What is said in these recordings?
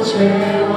오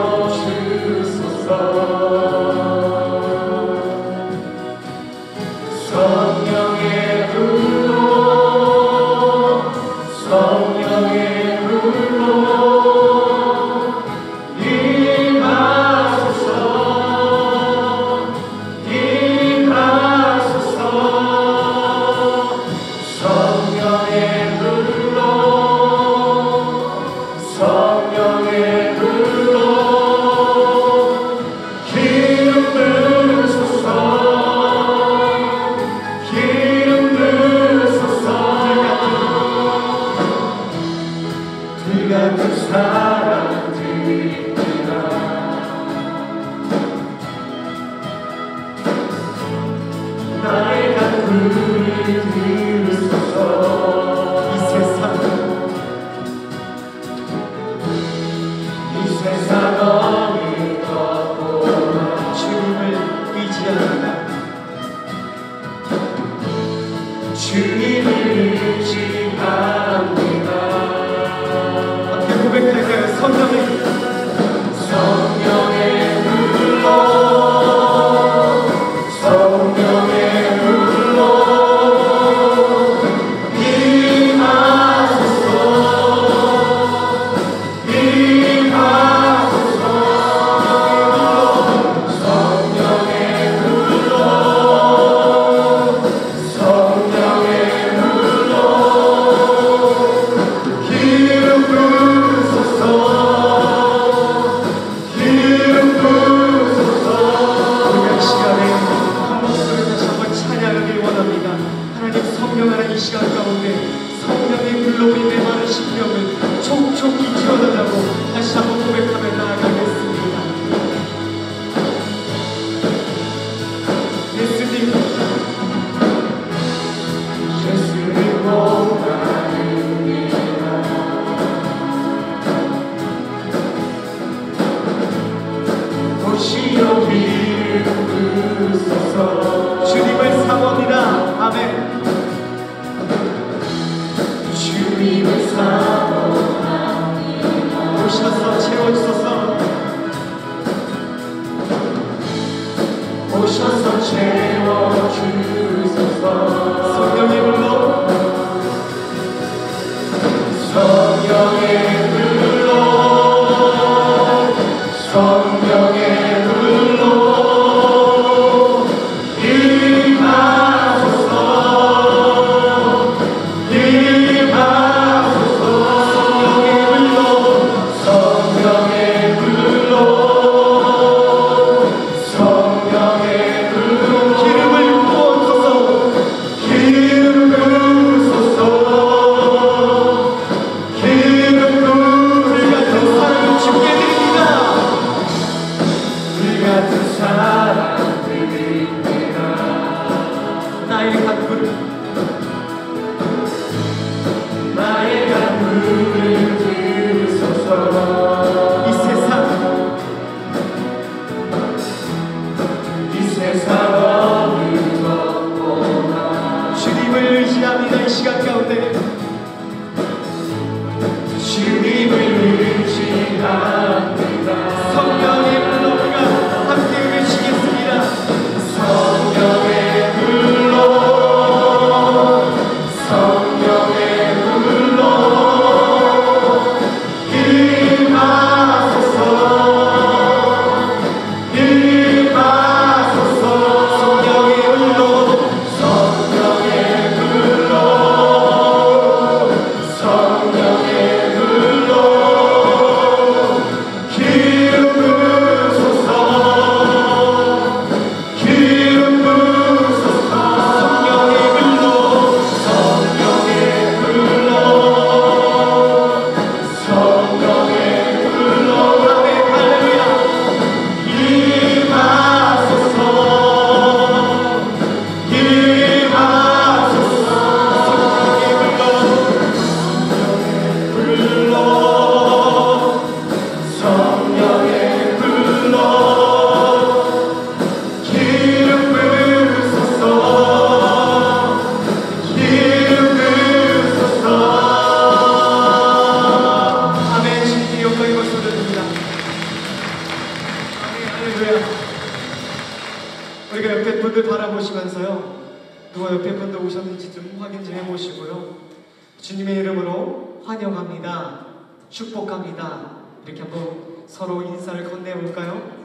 서로 인사를 건네볼까요?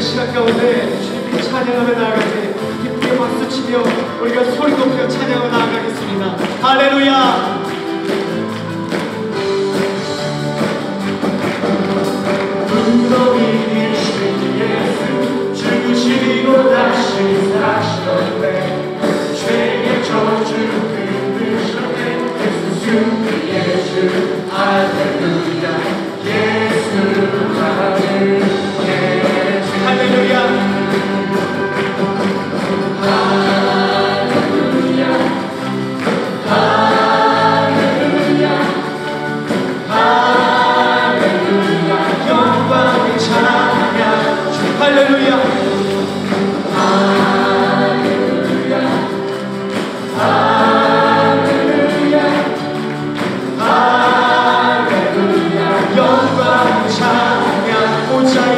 시간 가운데 주님께 찬양하며 나아가지 깊게 박수치며 우리가 Sunshine.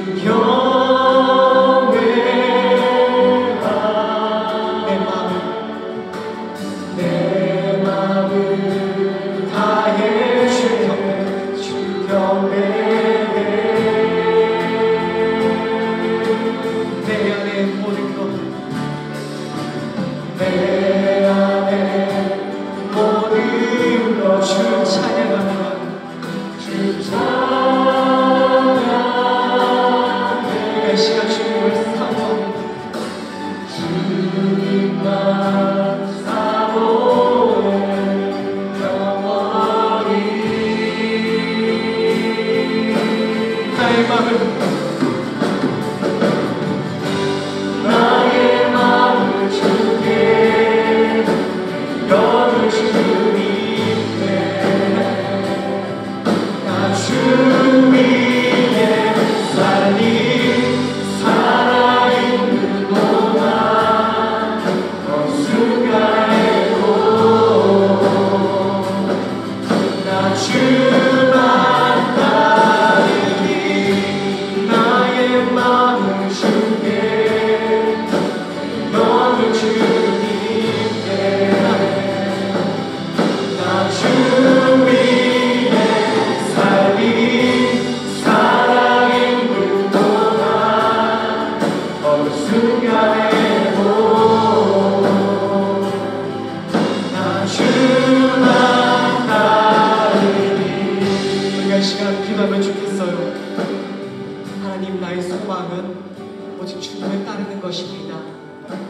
주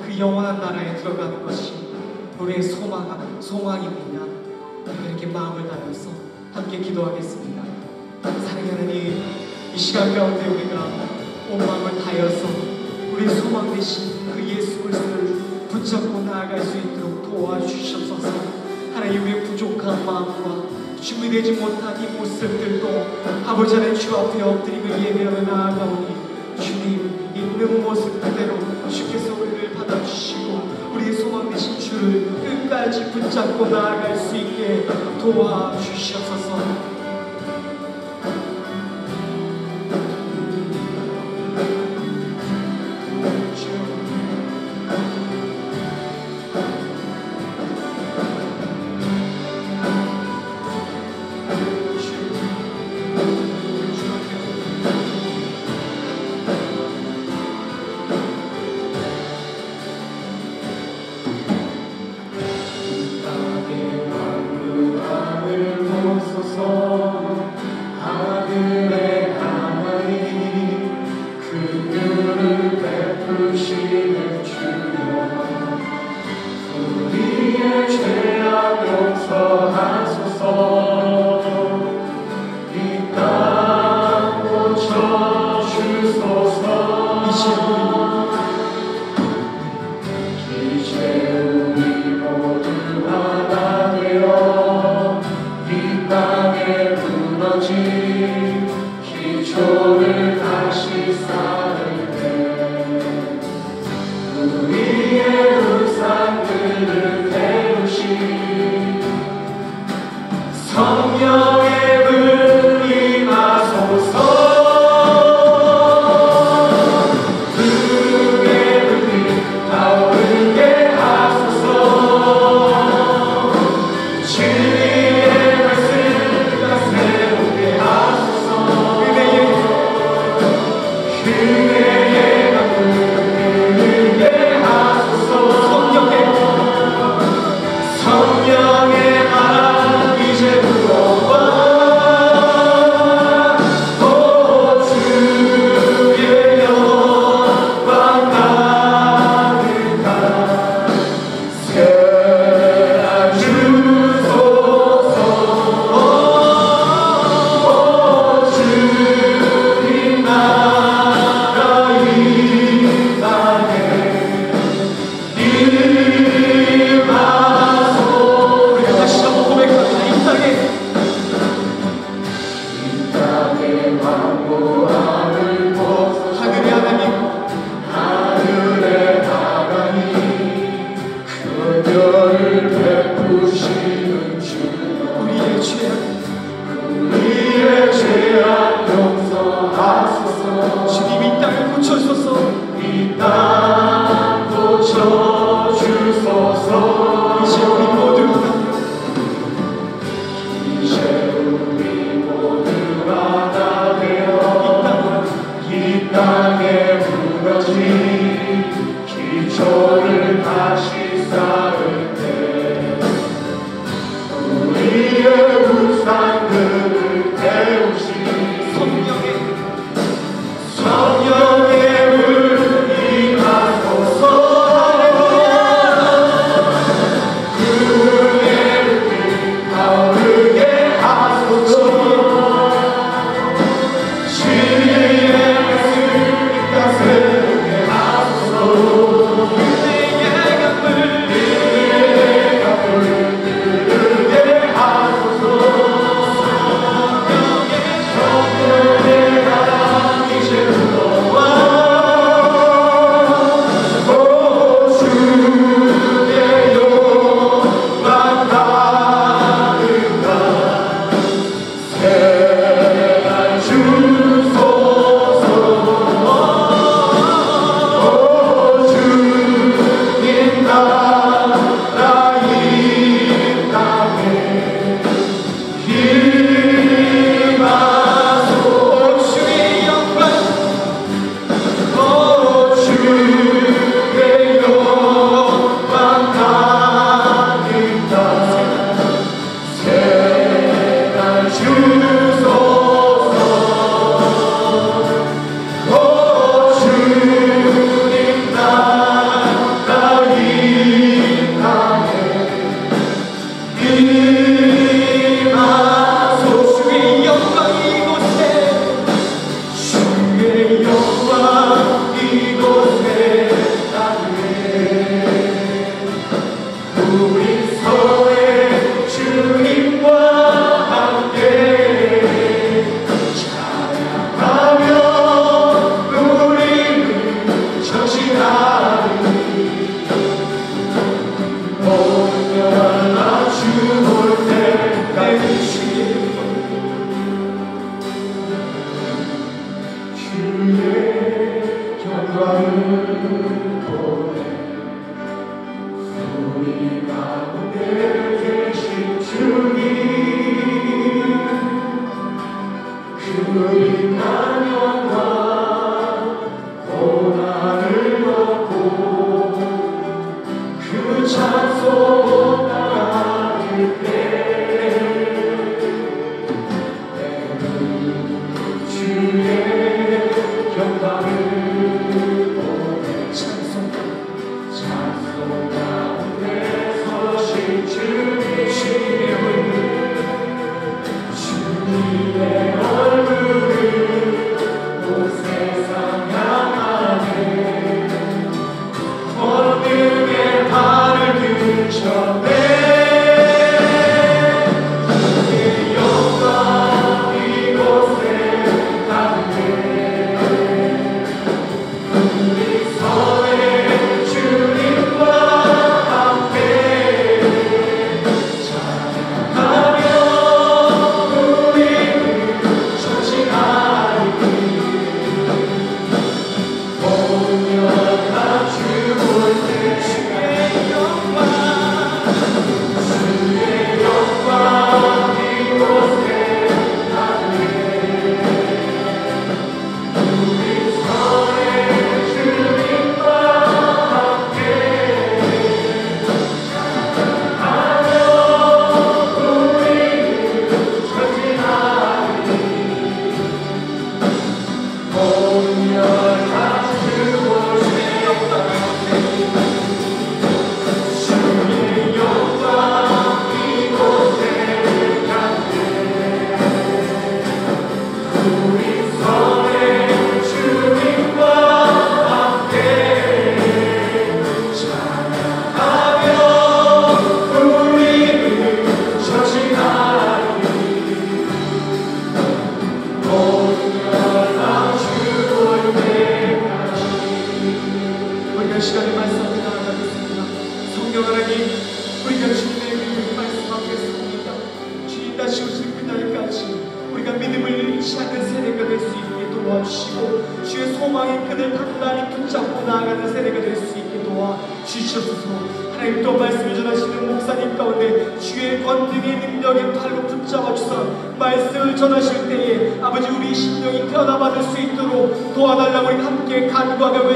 그 영원한 나라에 들어가는 것이 우리의 소망, 소망입니다. 이렇게 마음을 다해서 함께 기도하겠습니다. 사랑하는 이이 시간 가운데 우리가 온 마음을 다해서 우리 소망 대신 그 예수 그리스도를 붙잡고 나아갈 수 있도록 도와주시옵소서. 하나님 우리의 부족한 마음과 준비되지 못한 이 모습들도 아버지 하나님 주 앞에 엎드리고 예배하며 나아가오니 주님 있는 모습 그대로 주께서 우리를 받아주시고 우리의 소망 되신 주를 끝까지 붙잡고 나아갈 수 있게 도와주시옵소서.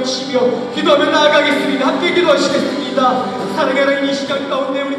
힘을 주시며 기도하며 나아가겠습니다. 함께 기도하시겠습니다. 사랑의 하나님 이 시간 가운데 우리